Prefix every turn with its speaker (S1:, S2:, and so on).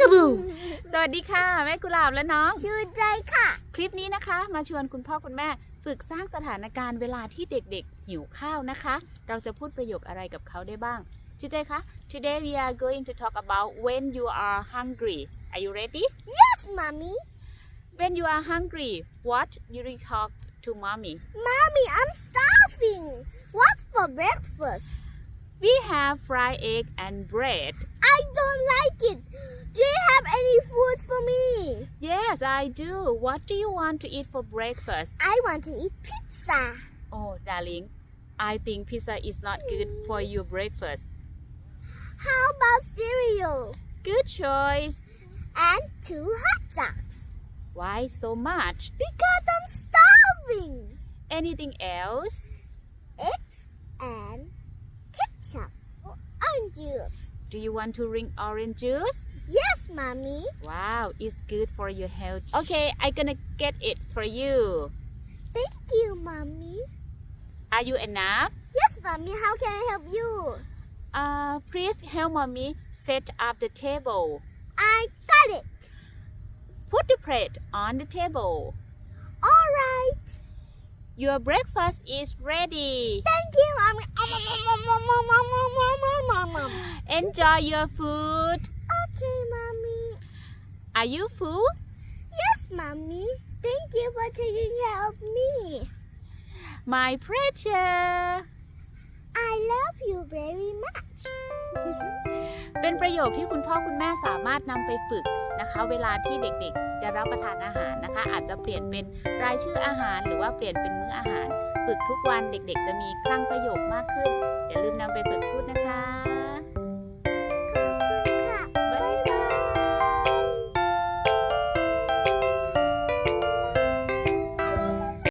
S1: กะบู
S2: สวัสดีค่ะ แม่กุหลาบและน้อง
S1: ชื่นใจค่ะ
S2: คลิปนี้นะคะ มาชวนคุณพ่อคุณแม่ฝึกสร้างสถานการณ์เวลาที่เด็กๆ หิวข้าวนะคะ เราจะพูดประโยคอะไรกับเขาได้บ้างชิเจคะ Today we are going to talk about when you are hungry Are you ready
S1: Yes mommy
S2: When you are hungry what you will talk to mommy
S1: mommy I'm starving What's for breakfast
S2: We have fried egg and bread.
S1: I don't like it. Do you have any food for me?
S2: Yes I do. What do you want to eat for breakfast?
S1: I want to eat pizza.
S2: Oh darling I think pizza is not good for your breakfast.
S1: How about cereal?
S2: Good choice.
S1: And two hot dogs.
S2: Why so much?
S1: Because I'm starving.
S2: Anything else
S1: Orange juice.
S2: Do you want to drink orange juice?
S1: Yes mommy.
S2: Wow it's good for your health. Okay I'm gonna get it for you.
S1: Thank you mommy.
S2: Are you enough?
S1: Yes mommy. How can I help you?
S2: Uh please help mommy set up the table.
S1: I got it.
S2: Put the plate on the table.
S1: Alright
S2: Your breakfast is ready.
S1: Thank you, mommy.
S2: Enjoy your food
S1: Okay, mommy.
S2: Are you full
S1: Yes, mommy. Thank you for taking care of me.
S2: My pleasure
S1: I love you very much.
S2: เป็นประโยคที่คุณพ่อคุณแม่สามารถนำไปฝึกนะคะ เวลาที่เด็กๆ จะรับประทานอาหารนะคะ อาจจะเปลี่ยนเป็นรายชื่ออาหาร หรือว่าเปลี่ยนเป็นมื้ออาหาร ฝึกทุกวันเด็กๆ จะมีคลั่งประโยคมากขึ้น อย่าลืมนำไปฝึกพูดนะคะ